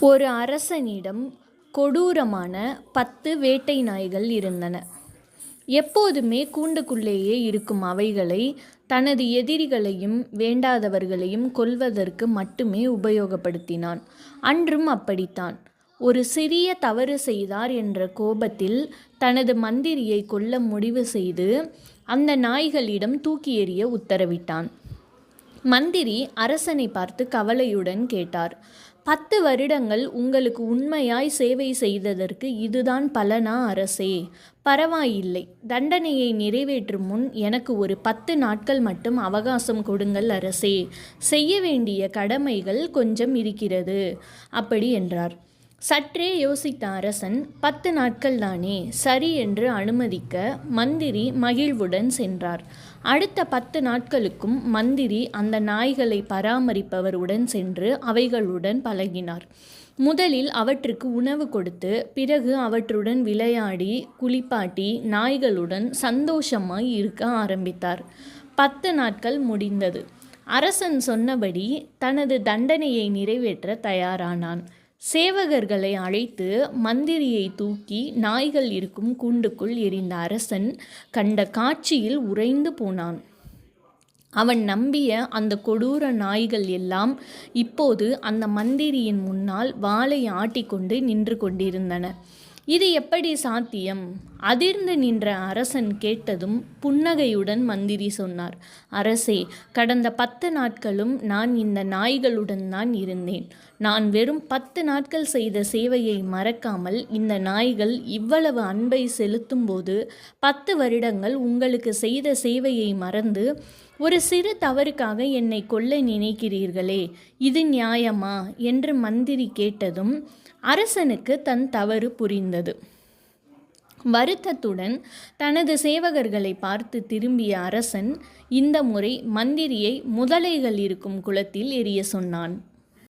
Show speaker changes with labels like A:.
A: ஒரு அரசனிடம் கொடூரமான பத்து வேட்டை நாய்கள் இருந்தன. எப்போதுமே கூண்டுக்குள்ளேயே இருக்கும் அவைகளை தனது எதிரிகளையும் வேண்டாதவர்களையும் கொல்வதற்கு மட்டுமே உபயோகப்படுத்தினான். அன்றும் அப்படித்தான். ஒரு சிறிய தவறு செய்தார் என்ற கோபத்தில் தனது மந்திரியை கொல்ல முடிவு செய்து அந்த நாய்களிடம் தூக்கி எறிய உத்தரவிட்டான். மந்திரி அரசனை பார்த்து கவலையுடன் கேட்டார். பத்து வருடங்கள் உங்களுக்கு உண்மையாய் சேவை செய்ததற்கு இதுதான் பலனா அரசே? பரவாயில்லை. தண்டனையை நிறைவேற்றும் முன் எனக்கு ஒரு பத்து நாட்கள் மட்டும் அவகாசம் கொடுங்கள் அரசே. செய்ய வேண்டிய கடமைகள் கொஞ்சம் இருக்கிறது. அப்படி என்றார். சற்றே யோசித்த அரசன் பத்து நாட்கள் தானே சரி என்று அனுமதிக்க மந்திரி மகிழ்வுடன் சென்றார். அடுத்த பத்து நாட்களுக்கும் மந்திரி அந்த நாய்களை பராமரிப்பவருடன் சென்று அவைகளுடன் பழகினார். முதலில் அவற்றுக்கு உணவு கொடுத்து பிறகு அவற்றுடன் விளையாடி குளிப்பாட்டி நாய்களுடன் சந்தோஷமாய் இருக்க ஆரம்பித்தார். பத்து நாட்கள் முடிந்தது. அரசன் சொன்னபடி தனது தண்டனையை நிறைவேற்ற தயாரானான். சேவகர்களை அழைத்து மந்திரியை தூக்கி நாய்கள் இருக்கும் கூண்டுக்குள் எரிந்த அரசன் கண்ட காட்சியில் உறைந்து போனான். அவன் நம்பிய அந்த கொடூர நாய்கள் எல்லாம் இப்போது அந்த மந்திரியின் முன்னால் வாளை ஆட்டிக்கொண்டு நின்று கொண்டிருந்தன. இது எப்படி சாத்தியம்? அதிர்ந்து நின்ற அரசன் கேட்டதும் புன்னகையுடன் மந்திரி சொன்னார் அரசே கடந்த பத்து நாட்களும் நான் இந்த நாய்களுடன் தான் இருந்தேன். நான் வெறும் பத்து நாட்கள் செய்த சேவையை மறக்காமல் இந்த நாய்கள் இவ்வளவு அன்பை செலுத்தும் போது பத்து வருடங்கள் உங்களுக்கு செய்த சேவையை மறந்து ஒரு சிறு தவறுக்காக என்னை கொல்ல நினைக்கிறீர்களே இது நியாயமா? என்று மந்திரி கேட்டதும் அரசனுக்கு தன் தவறு புரிந்தது. வருத்தத்துடன் தனது சேவகர்களை பார்த்து திரும்பிய அரசன் இந்த முறை மந்திரியை முதலைகள் இருக்கும் குளத்தில் எரிய சொன்னான்.